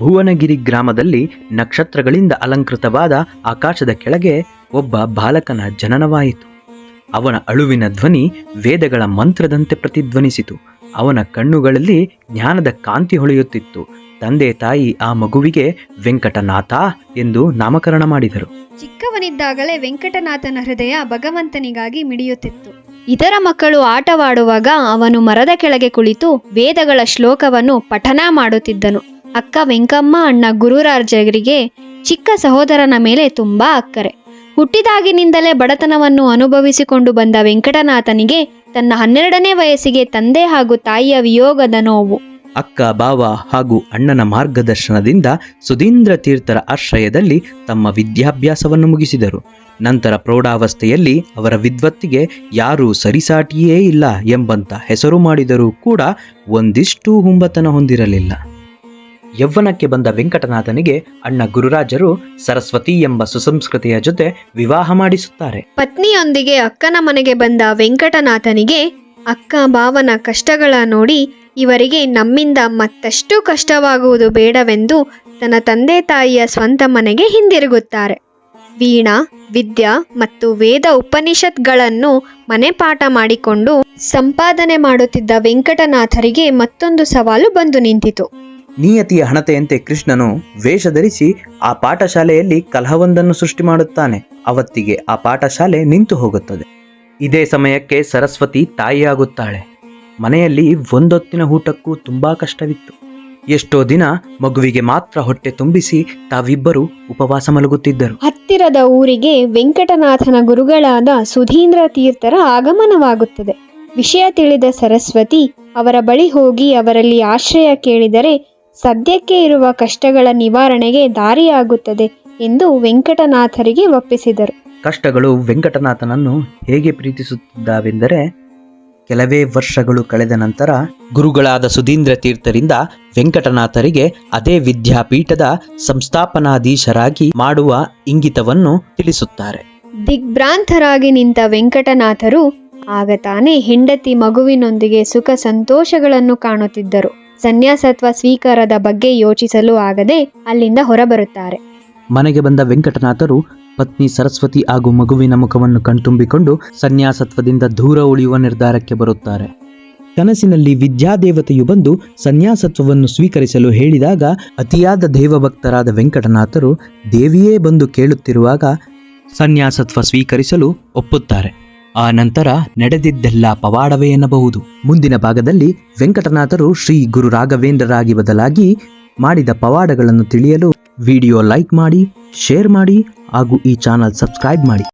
ಭುವನಗಿರಿ ಗ್ರಾಮದಲ್ಲಿ ನಕ್ಷತ್ರಗಳಿಂದ ಅಲಂಕೃತವಾದ ಆಕಾಶದ ಕೆಳಗೆ ಒಬ್ಬ ಬಾಲಕನ ಜನನವಾಯಿತು. ಅವನ ಅಳುವಿನ ಧ್ವನಿ ವೇದಗಳ ಮಂತ್ರದಂತೆ ಪ್ರತಿಧ್ವನಿಸಿತು. ಅವನ ಕಣ್ಣುಗಳಲ್ಲಿ ಜ್ಞಾನದ ಕಾಂತಿ ಹೊಳೆಯುತ್ತಿತ್ತು. ತಂದೆ ತಾಯಿ ಆ ಮಗುವಿಗೆ, ವೆಂಕಟನಾಥ ಎಂದು ನಾಮಕರಣ ಮಾಡಿದರು. ಚಿಕ್ಕವನಿದ್ದಾಗಲೇ ವೆಂಕಟನಾಥನ ಹೃದಯ ಭಗವಂತನಿಗಾಗಿ ಮಿಡಿಯುತ್ತಿತ್ತು. ಇತರ ಮಕ್ಕಳು ಆಟವಾಡುವಾಗ ಅವನು ಮರದ ಕೆಳಗೆ ಕುಳಿತು ವೇದಗಳ ಶ್ಲೋಕವನ್ನು ಪಠನ ಮಾಡುತ್ತಿದ್ದನು. ಅಕ್ಕ ವೆಂಕಮ್ಮ ಅಣ್ಣ ಗುರುರಾಜರಿಗೆ ಚಿಕ್ಕ ಸಹೋದರನ ಮೇಲೆ ತುಂಬಾ ಅಕ್ಕರೆ. ಹುಟ್ಟಿದಾಗಿನಿಂದಲೇ ಬಡತನವನ್ನು ಅನುಭವಿಸಿಕೊಂಡು ಬಂದ ವೆಂಕಟನಾಥನಿಗೆ ತನ್ನ ಹನ್ನೆರಡನೇ ವಯಸ್ಸಿಗೆ ತಂದೆ ಹಾಗೂ ತಾಯಿಯ ವಿಯೋಗದ ನೋವು. ಅಕ್ಕ, ಬಾವ ಹಾಗೂ ಅಣ್ಣನ ಮಾರ್ಗದರ್ಶನದಿಂದ ಸುಧೀಂದ್ರ ತೀರ್ಥರ ಆಶ್ರಯದಲ್ಲಿ ತಮ್ಮ ವಿದ್ಯಾಭ್ಯಾಸವನ್ನು ಮುಗಿಸಿದರು. ನಂತರ ಪ್ರೌಢಾವಸ್ಥೆಯಲ್ಲಿ ಅವರ ವಿದ್ವತ್ತಿಗೆ ಯಾರೂ ಸರಿಸಾಟಿಯೇ ಇಲ್ಲ ಎಂಬಂತ ಹೆಸರು ಮಾಡಿದರೂ ಕೂಡ ಒಂದಿಷ್ಟು ಹುಂಬತನ ಹೊಂದಿರಲಿಲ್ಲ. ಯೌವನಕ್ಕೆ ಬಂದ ವೆಂಕಟನಾಥನಿಗೆ ಅಣ್ಣ ಗುರುರಾಜರು ಸರಸ್ವತಿ ಎಂಬ ಸುಸಂಸ್ಕೃತಿಯ ಜೊತೆ ವಿವಾಹ ಮಾಡಿಸುತ್ತಾರೆ. ಪತ್ನಿಯೊಂದಿಗೆ ಅಕ್ಕನ ಮನೆಗೆ ಬಂದ ವೆಂಕಟನಾಥನಿಗೆ ಅಕ್ಕ ಭಾವನ ಕಷ್ಟಗಳ ನೋಡಿ ಇವರಿಗೆ ನಮ್ಮಿಂದ ಮತ್ತಷ್ಟು ಕಷ್ಟವಾಗುವುದು ಬೇಡವೆಂದು ತನ್ನ ತಂದೆ ತಾಯಿಯ ಸ್ವಂತ ಮನೆಗೆ ಹಿಂದಿರುಗುತ್ತಾರೆ. ವೀಣಾ, ವಿದ್ಯಾ ಮತ್ತು ವೇದ ಉಪನಿಷತ್ಗಳನ್ನು ಮನೆಪಾಠ ಮಾಡಿಕೊಂಡು ಸಂಪಾದನೆ ಮಾಡುತ್ತಿದ್ದ ವೆಂಕಟನಾಥರಿಗೆ ಮತ್ತೊಂದು ಸವಾಲು ಬಂದು ನಿಂತಿತು. ನಿಯತಿಯ ಹಣತೆಯಂತೆ ಕೃಷ್ಣನು ವೇಷ ಧರಿಸಿ ಆ ಪಾಠಶಾಲೆಯಲ್ಲಿ ಕಲಹವೊಂದನ್ನು ಸೃಷ್ಟಿ ಮಾಡುತ್ತಾನೆ. ಅವತ್ತಿಗೆ ಆ ಪಾಠಶಾಲೆ ನಿಂತು ಹೋಗುತ್ತದೆ. ಇದೇ ಸಮಯಕ್ಕೆ ಸರಸ್ವತಿ ತಾಯಿಯಾಗುತ್ತಾಳೆ. ಮನೆಯಲ್ಲಿ ಒಂದೊತ್ತಿನ ಊಟಕ್ಕೂ ತುಂಬಾ ಕಷ್ಟವಿತ್ತು. ಎಷ್ಟೋ ದಿನ ಮಗುವಿಗೆ ಮಾತ್ರ ಹೊಟ್ಟೆ ತುಂಬಿಸಿ ತಾವಿಬ್ಬರು ಉಪವಾಸ ಮಲಗುತ್ತಿದ್ದರು. ಹತ್ತಿರದ ಊರಿಗೆ ವೆಂಕಟನಾಥನ ಗುರುಗಳಾದ ಸುಧೀಂದ್ರ ತೀರ್ಥರ ಆಗಮನವಾಗುತ್ತದೆ. ವಿಷಯ ತಿಳಿದ ಸರಸ್ವತಿ ಅವರ ಬಳಿ ಹೋಗಿ ಅವರಲ್ಲಿ ಆಶ್ರಯ ಕೇಳಿದರೆ ಸದ್ಯಕ್ಕೆ ಇರುವ ಕಷ್ಟಗಳ ನಿವಾರಣೆಗೆ ದಾರಿಯಾಗುತ್ತದೆ ಎಂದು ವೆಂಕಟನಾಥರಿಗೆ ಒಪ್ಪಿಸಿದರು. ಕಷ್ಟಗಳು ವೆಂಕಟನಾಥನನ್ನು ಹೇಗೆ ಪ್ರೀತಿಸುತ್ತಿದ್ದಾವೆಂದರೆ ಕೆಲವೇ ವರ್ಷಗಳು ಕಳೆದ ನಂತರ ಗುರುಗಳಾದ ಸುಧೀಂದ್ರ ತೀರ್ಥರಿಂದ ವೆಂಕಟನಾಥರಿಗೆ ಅದೇ ವಿದ್ಯಾಪೀಠದ ಸಂಸ್ಥಾಪನಾಧೀಶರಾಗಿ ಮಾಡುವ ಇಂಗಿತವನ್ನು ತಿಳಿಸುತ್ತಾರೆ. ದಿಗ್ಭ್ರಾಂತರಾಗಿ ನಿಂತ ವೆಂಕಟನಾಥರು ಆಗ ತಾನೇ ಹೆಂಡತಿ ಮಗುವಿನೊಂದಿಗೆ ಸುಖ ಸಂತೋಷಗಳನ್ನು ಕಾಣುತ್ತಿದ್ದರು. ಸನ್ಯಾಸತ್ವ ಸ್ವೀಕಾರದ ಬಗ್ಗೆ ಯೋಚಿಸಲು ಆಗದೆ ಅಲ್ಲಿಂದ ಹೊರಬರುತ್ತಾರೆ. ಮನೆಗೆ ಬಂದ ವೆಂಕಟನಾಥರು ಪತ್ನಿ ಸರಸ್ವತಿ ಹಾಗೂ ಮಗುವಿನ ಮುಖವನ್ನು ಕಣ್ತುಂಬಿಕೊಂಡು ಸನ್ಯಾಸತ್ವದಿಂದ ದೂರ ಉಳಿಯುವ ನಿರ್ಧಾರಕ್ಕೆ ಬರುತ್ತಾರೆ. ಕನಸಿನಲ್ಲಿ ವಿದ್ಯಾದೇವತೆಯು ಬಂದು ಸನ್ಯಾಸತ್ವವನ್ನು ಸ್ವೀಕರಿಸಲು ಹೇಳಿದಾಗ ಅತಿಯಾದ ದೇವಭಕ್ತರಾದ ವೆಂಕಟನಾಥರು ದೇವಿಯೇ ಬಂದು ಕೇಳುತ್ತಿರುವಾಗ ಸನ್ಯಾಸತ್ವ ಸ್ವೀಕರಿಸಲು ಒಪ್ಪುತ್ತಾರೆ. ಆ ನಂತರ ನಡೆದಿದ್ದೆಲ್ಲ ಪವಾಡವೇ ಎನ್ನಬಹುದು. ಮುಂದಿನ ಭಾಗದಲ್ಲಿ ವೆಂಕಟನಾಥರು ಶ್ರೀ ಗುರು ರಾಘವೇಂದ್ರರಾಗಿ ಬದಲಾಗಿ ಮಾಡಿದ ಪವಾಡಗಳನ್ನು ತಿಳಿಯಲು ವಿಡಿಯೋ ಲೈಕ್ ಮಾಡಿ, ಶೇರ್ ಮಾಡಿ ಹಾಗೂ ಈ ಚಾನಲ್ ಸಬ್ಸ್ಕ್ರೈಬ್ ಮಾಡಿ.